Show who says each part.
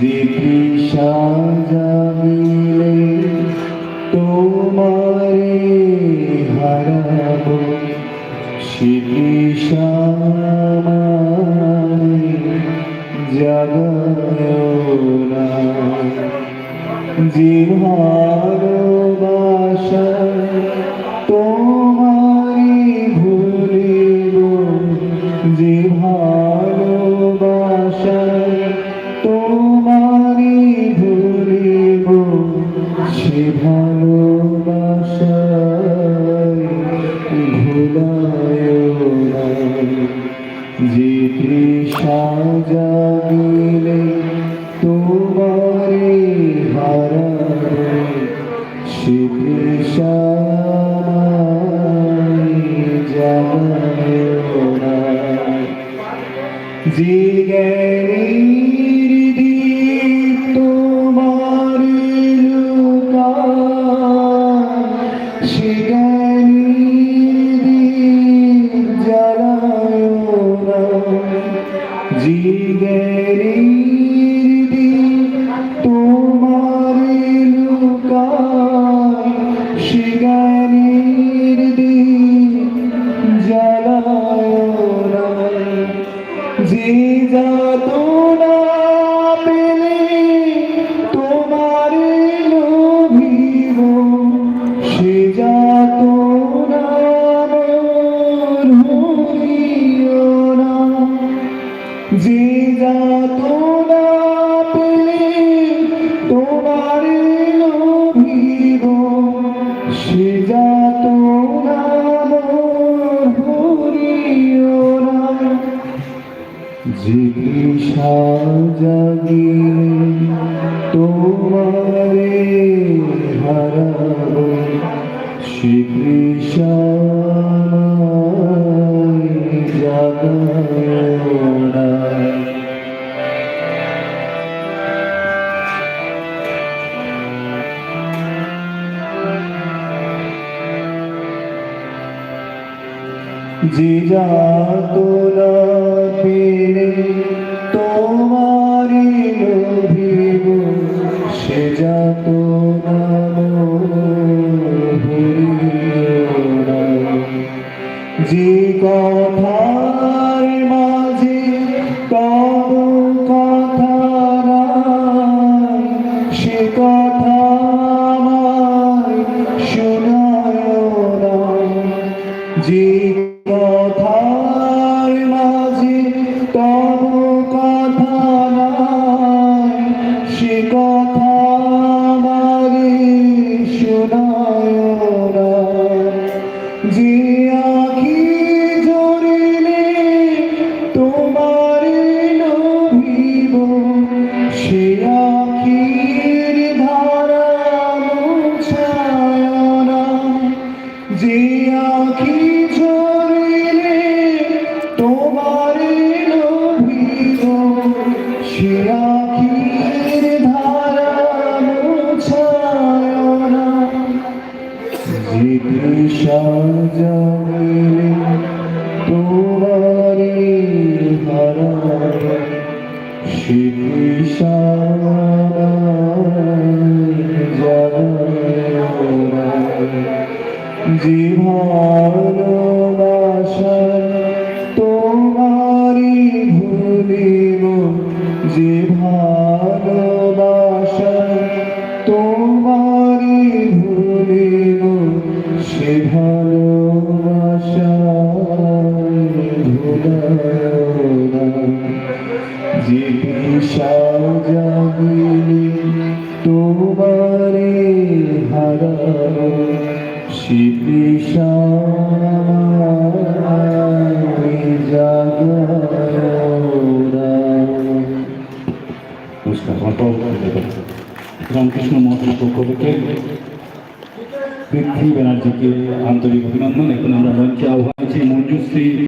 Speaker 1: দিপিসা জামিলে তোমারে হারাবো শিপিসা জাগনা যে জাগিলে তোমারে তৃষা জাগায় না। যে যে জাগিলে তোমারে হারাবো শ্রীকৃষ্ণ যে যাতনা পেলে তোমারি লোভিব সে যে কথার মাঝে কত কথা সে কথা শোনায় না যে জামিলে তোমারে হারাবে সে তোমারে
Speaker 2: নমস্কার আমার রামকৃষ্ণ মহাসের পক্ষ থেকে পৃথ্বী ব্যানার্জিকে আন্তরিক অভিনন্দন এখন আমরা মঞ্চে আহ্বান মঞ্জুশ্রী